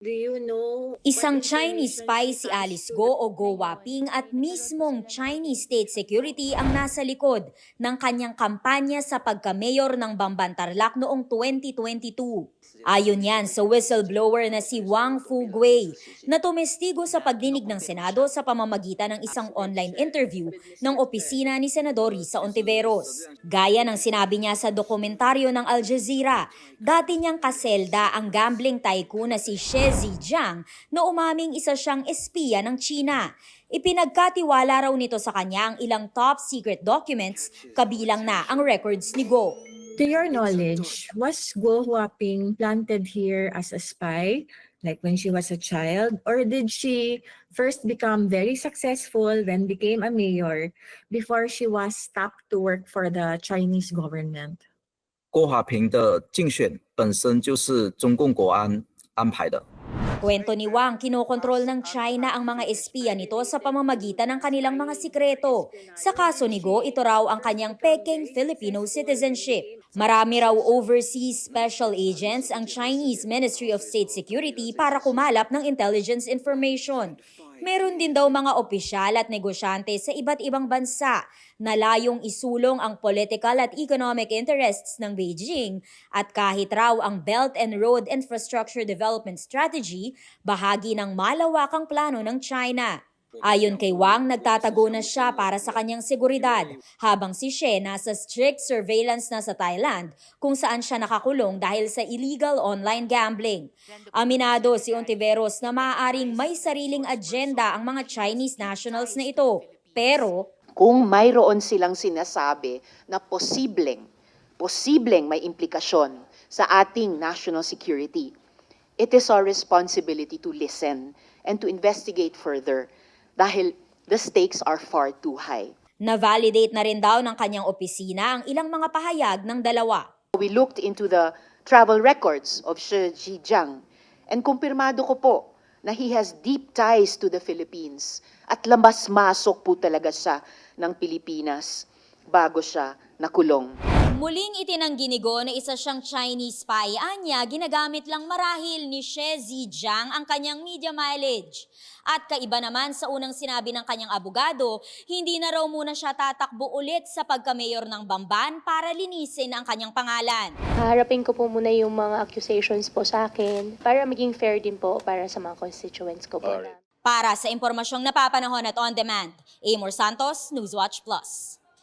Do you know Isang Chinese spy si Alice Go o Go Waping at mismong Chinese state security ang nasa likod ng kanyang kampanya sa pagka-mayor ng Bamban Tarlac noong 2022. Ayon yan sa whistleblower na si Wang Fugui na tumestigo sa pagdinig ng Senado sa pamamagitan ng isang online interview ng opisina ni Senador Risa Ontiveros. Gaya ng sinabi niya sa dokumentaryo ng Al Jazeera, dati niyang kaselda ang gambling tycoon na si She Zijiang na umaming isa siyang espiya ng China. Ipinagkatiwala raw nito sa kanya ang ilang top secret documents kabilang na ang records ni Go. To your knowledge, was Guo Huaping planted here as a spy, like when she was a child, or did she first become very successful, then became a mayor, before she was tapped to work for the Chinese government? 郭华平的竞选本身就是中共国安安排的。 Kwento ni Wang, kinokontrol ng China ang mga espiya nito sa pamamagitan ng kanilang mga sikreto. Sa kaso ni Go, ito raw ang kanyang Peking Filipino citizenship. Marami raw overseas special agents ang Chinese Ministry of State Security para kumalap ng intelligence information. Meron din daw mga opisyal at negosyante sa iba't ibang bansa na layong isulong ang political at economic interests ng Beijing at kahit raw ang Belt and Road Infrastructure Development Strategy, bahagi ng malawakang plano ng China. Ayon kay Wang, nagtatago na siya para sa kanyang seguridad, habang si She nasa strict surveillance na sa Thailand kung saan siya nakakulong dahil sa illegal online gambling. Aminado si Ontiveros na maaaring may sariling agenda ang mga Chinese nationals na ito. Pero kung mayroon silang sinasabi na posibleng, posibleng may implikasyon sa ating national security, it is our responsibility to listen and to investigate further dahil the stakes are far too high. na-validate na rin daw ng kanyang opisina ang ilang mga pahayag ng dalawa. We looked into the travel records of Shi Zhejiang and kumpirmado ko po na he has deep ties to the Philippines at labas-masok po talaga siya ng Pilipinas bago siya nakulong. Muling itinanggi ni Go na isa siyang Chinese spy. Anya, ginagamit lang marahil ni She Zijiang ang kanyang media mileage. At kaiba naman sa unang sinabi ng kanyang abogado, hindi na raw muna siya tatakbo ulit sa pagka-mayor ng Bamban para linisin ang kanyang pangalan. Haharapin ko po muna yung mga accusations po sa akin para maging fair din po para sa mga constituents ko po. Para sa impormasyong napapanahon at on demand, Amor Santos, Newswatch Plus.